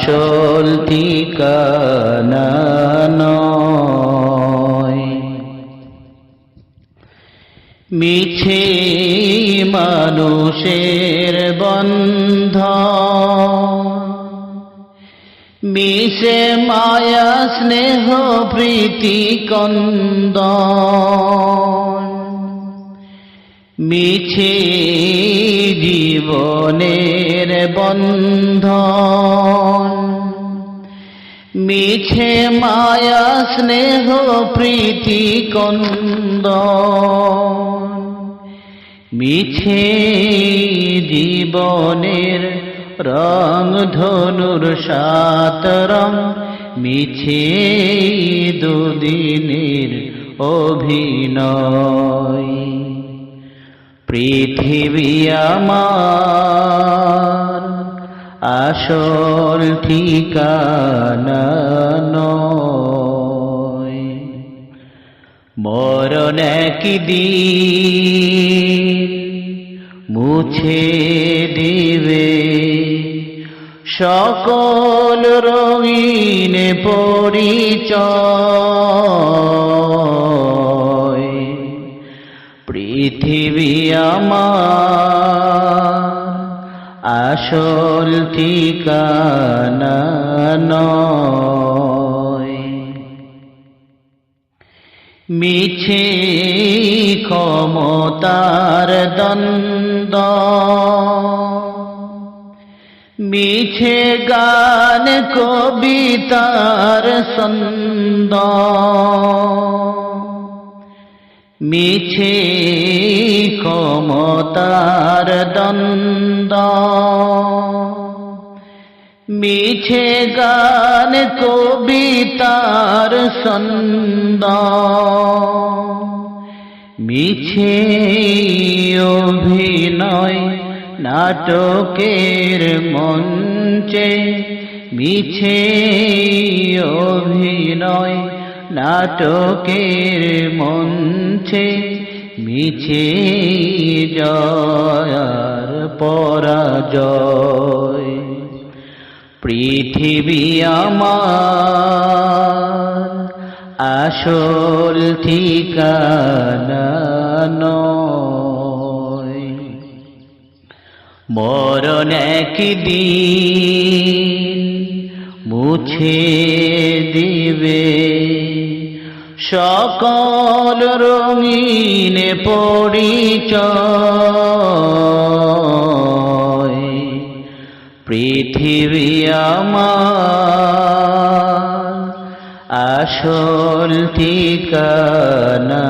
আসল ঠিকানা মিছে মানুষের বন্ধ মিশে মায়া স্নেহ প্রীতি কন্দ মিছে জীবনের বন্ধন। মিছে মায়া, স্নেহ, প্রীতি কন্দ মিছে জীবনের রং, ধনুর সাত রং মিছে দুদিনের অভিনয়। পৃথিবী আমার আসল ঠিকানা মরণ দিন মুছে দিবে। সকল রঙিন পরিচয় পৃথিবী আসল ঠিকানা মিছে ক্ষমতার দ্বন্দ্ব মিছে গান কবিতার ছন্দ মিছে ক্ষমতার দ্বন্দ্ব। মিছে গান কবিতার সন্দ মিছে অভিনয় নাটকের মঞ্চে। মিছে অভিনয় নাটকের মঞ্চে। মিছে জয়ার পরাজয়। পৃথিবী আমার আসল ঠিকানা নয়। মরণ দিন মুছে দিবে। সকল রঙিন পরিচয়। পৃথিবী আমার আসল ঠিকানা